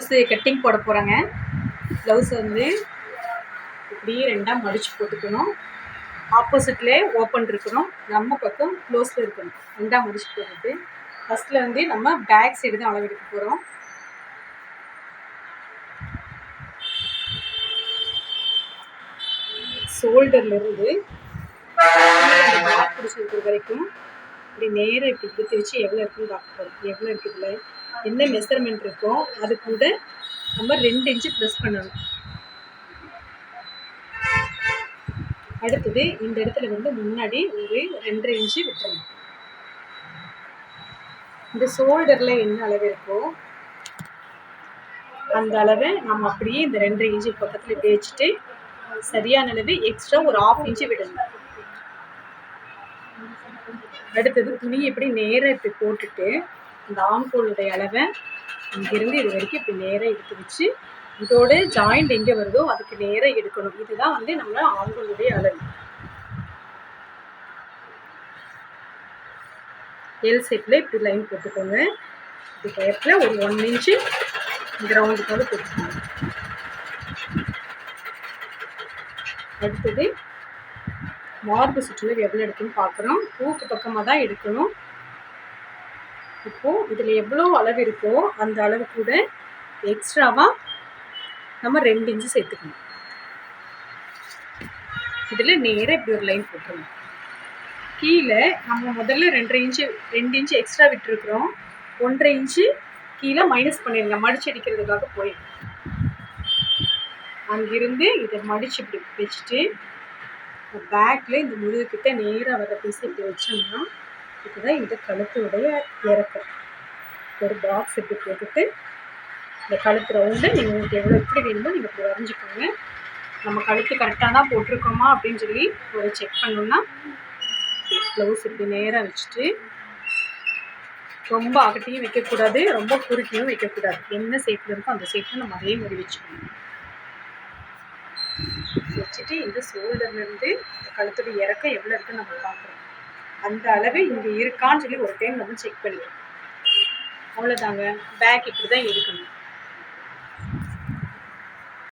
Blouse cutting போட போகிறேங்க blouse வந்து இப்படியே ரெண்டாக மடித்து போட்டுக்கணும். ஆப்போசிட்லேயே ஓப்பன் இருக்கணும். நம்ம பக்கம் க்ளோஸில் இருக்கணும். ரெண்டாக மடித்து போட்டுட்டு ஃபஸ்ட்டில் வந்து நம்ம பேக் சைடு தான் அளவெடுக்க போகிறோம் ஷோல்டர்லேருந்து பிடிச்சிருக்கிற வரைக்கும் இப்படி நேராக இப்படி பிடித்து வச்சு எவ்வளோ இருக்குன்னு பார்க்க போகிறோம் எவ்வளோ இருக்குதுல்ல என்ன மெஷர்மெண்ட் இருக்கோ அது கூட நம்ம ரெண்டு இன்ச்சு ப்ரெஸ் பண்ணணும். அடுத்தது இந்த இடத்துல வந்து முன்னாடி ஒரு ரெண்டரை இன்ச்சு விட்டுறணும். இந்த ஷோல்டரில் என்ன அளவு இருக்கோ அந்த அளவை நம்ம அப்படியே இந்த ரெண்டரை இன்ச்சு பக்கத்தில் இப்படி வச்சுட்டு சரியான அளவு எக்ஸ்ட்ரா ஒரு ஆஃப் இன்ச்சு விடணும். அடுத்தது துணி எப்படி நேராக இப்படி போட்டுட்டு இந்த ஆண்கோளுடைய அளவை இங்கேருந்து இது வரைக்கும் இப்படி நேராக எடுத்து வச்சு இதோட ஜாயிண்ட் எங்கே வருதோ அதுக்கு நேராக எடுக்கணும். இதுதான் வந்து நம்ம ஆம்கோளுடைய அளவு. எல் ஷேப்பில் இப்படி லைன் போட்டுக்கோங்க. இது கேப்பில் ஒரு ஒன் இன்ச்சு கிரவுண்டுக்காக போட்டுக்கோங்க. அடுத்தது மார்பு சுற்றுலா எவ்வளோ எடுக்குன்னு பார்க்குறோம் பூக்கு பக்கமாக தான் எடுக்கணும். இப்போது இதில் எவ்வளோ அளவு இருக்கோ அந்த அளவு கூட எக்ஸ்ட்ராவாக நம்ம ரெண்டு இன்ச்சு சேர்த்துக்கணும். இதில் நேராக இப்படி ஒரு லைன் போட்டுருணும் கீழே நம்ம முதல்ல ரெண்டரை இன்ச்சு ரெண்டு இன்ச்சு எக்ஸ்ட்ரா விட்டுருக்குறோம். ஒன்றரை இன்ச்சு கீழே மைனஸ் பண்ணிடுங்க மடிச்சு அடிக்கிறதுக்காக போயிடும் அங்கிருந்து இதை மடிச்சு இப்படி வச்சுட்டு பேக்கில் இந்த முதுகுக்கிட்ட நேராக வர பீஸ் இப்படி வச்சோம்னா இதுதான் இந்த கழுத்துடைய இறக்கம். ஒரு பாக்ஸ் இப்படி போட்டுட்டு இந்த கழுத்து ரவுண்டு நீங்கள் உங்களுக்கு எவ்வளோ எப்படி வேணுமோ நீங்கள் இப்படி வரைஞ்சிக்கோங்க. நம்ம கழுத்து கரெக்டாக தான் போட்டிருக்கோமா அப்படின்னு சொல்லி ஒரு செக் பண்ணோம்னா ப்ளவுஸ் இப்படி நேராக வச்சுட்டு ரொம்ப அகட்டியும் வைக்கக்கூடாது ரொம்ப குறுக்கியும் வைக்கக்கூடாது. என்ன ஷேப்பில் இருக்கோ அந்த ஷேப்பில் நம்ம அதே மாதிரி வச்சுக்கணும் வச்சுட்டு இந்த ஷோல்டர்லேருந்து இந்த கழுத்துடைய இறக்கம் எவ்வளோ இருக்குன்னு நம்ம பார்க்குறோம். அந்த அளவு இங்கே இருக்கான்னு சொல்லி ஒரு டைம் நம்ம செக் பண்ணிக்கணும் அவ்வளோதாங்க பேக் இப்படி தான் இருக்கணும்.